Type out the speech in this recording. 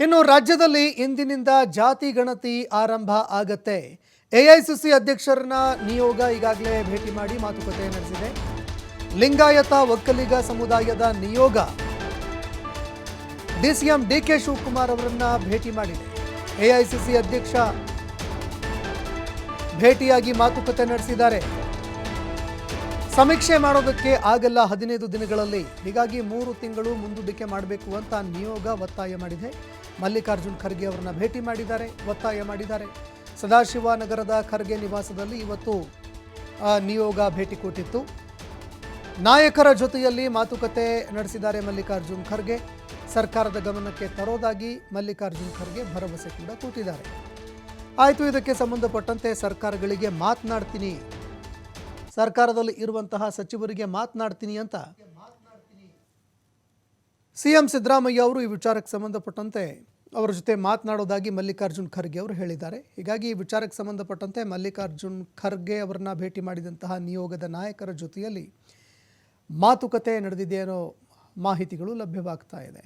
ಇನ್ನು ರಾಜ್ಯದಲ್ಲಿ ಇಂದಿನಿಂದ ಜಾತಿ ಗಣತಿ ಆರಂಭ ಆಗತ್ತೆ. ಎಐಸಿಸಿ ಅಧ್ಯಕ್ಷರನ್ನ ನಿಯೋಗ ಈಗಾಗಲೇ ಭೇಟಿ ಮಾಡಿ ಮಾತುಕತೆ ನಡೆಸಿದೆ. ಲಿಂಗಾಯತ ಒಕ್ಕಲಿಗ ಸಮುದಾಯದ ನಿಯೋಗ. ಡಿಸಿಎಂ ಡಿಕೆ ಶಿವಕುಮಾರ್ ಅವರನ್ನ ಭೇಟಿ ಮಾಡಿದೆ. ಎಐಸಿಸಿ ಅಧ್ಯಕ್ಷ ಭೇಟಿಯಾಗಿ ಮಾತುಕತೆ ನಡೆಸಿದ್ದಾರೆ. ಸಮೀಕ್ಷೆ ಮಾಡೋದಕ್ಕೆ ಆಗಲ್ಲ ಹದಿನೈದು ದಿನಗಳಲ್ಲಿ. ಹೀಗಾಗಿ ಮೂರು ತಿಂಗಳು ಮುಂದೂಡಿಕೆ ಮಾಡಬೇಕು ಅಂತ ನಿಯೋಗ ಒತ್ತಾಯ ಮಾಡಿದೆ. ಮಲ್ಲಿಕಾರ್ಜುನ್ ಖರ್ಗೆ ಅವರನ್ನ ಭೇಟಿ ಮಾಡಿದ್ದಾರೆ, ಒತ್ತಾಯ ಮಾಡಿದ್ದಾರೆ. ಸದಾಶಿವ ನಗರದ ಖರ್ಗೆ ನಿವಾಸದಲ್ಲಿ ಇವತ್ತು ನಿಯೋಗ ಭೇಟಿ ಕೊಟ್ಟಿತ್ತು. ನಾಯಕರ ಜೊತೆಯಲ್ಲಿ ಮಾತುಕತೆ ನಡೆಸಿದ್ದಾರೆ ಮಲ್ಲಿಕಾರ್ಜುನ್ ಖರ್ಗೆ. ಸರ್ಕಾರದ ಗಮನಕ್ಕೆ ತರೋದಾಗಿ ಮಲ್ಲಿಕಾರ್ಜುನ್ ಖರ್ಗೆ ಭರವಸೆ ಕೂಡ ಕೊಟ್ಟಿದ್ದಾರೆ. ಆಯಿತು, ಇದಕ್ಕೆ ಸಂಬಂಧಪಟ್ಟಂತೆ ಸರ್ಕಾರಗಳಿಗೆ ಮಾತನಾಡ್ತೀನಿ. ಸರ್ಕಾರದಲ್ಲಿ ಇರುವಂತಹ ಸಚಿವರಿಗೆ ಮಾತನಾಡ್ತೀನಿ ಅಂತ ಸಿಎಂ ಸಿದ್ದರಾಮಯ್ಯ ಅವರು ಈ ವಿಚಾರಕ್ಕೆ ಸಂಬಂಧಪಟ್ಟಂತೆ ಅವರ ಜೊತೆ ಮಾತನಾಡೋದಾಗಿ ಮಲ್ಲಿಕಾರ್ಜುನ್ ಖರ್ಗೆ ಅವರು ಹೇಳಿದ್ದಾರೆ. ಹೀಗಾಗಿ ಈ ವಿಚಾರಕ್ಕೆ ಸಂಬಂಧಪಟ್ಟಂತೆ ಮಲ್ಲಿಕಾರ್ಜುನ್ ಖರ್ಗೆ ಅವರನ್ನ ಭೇಟಿ ಮಾಡಿದಂತಹ ನಿಯೋಗದ ನಾಯಕರ ಜೊತೆಯಲ್ಲಿ ಮಾತುಕತೆ ನಡೆದಿದೆ ಅನ್ನೋ ಮಾಹಿತಿಗಳು ಲಭ್ಯವಾಗ್ತಾ ಇದೆ.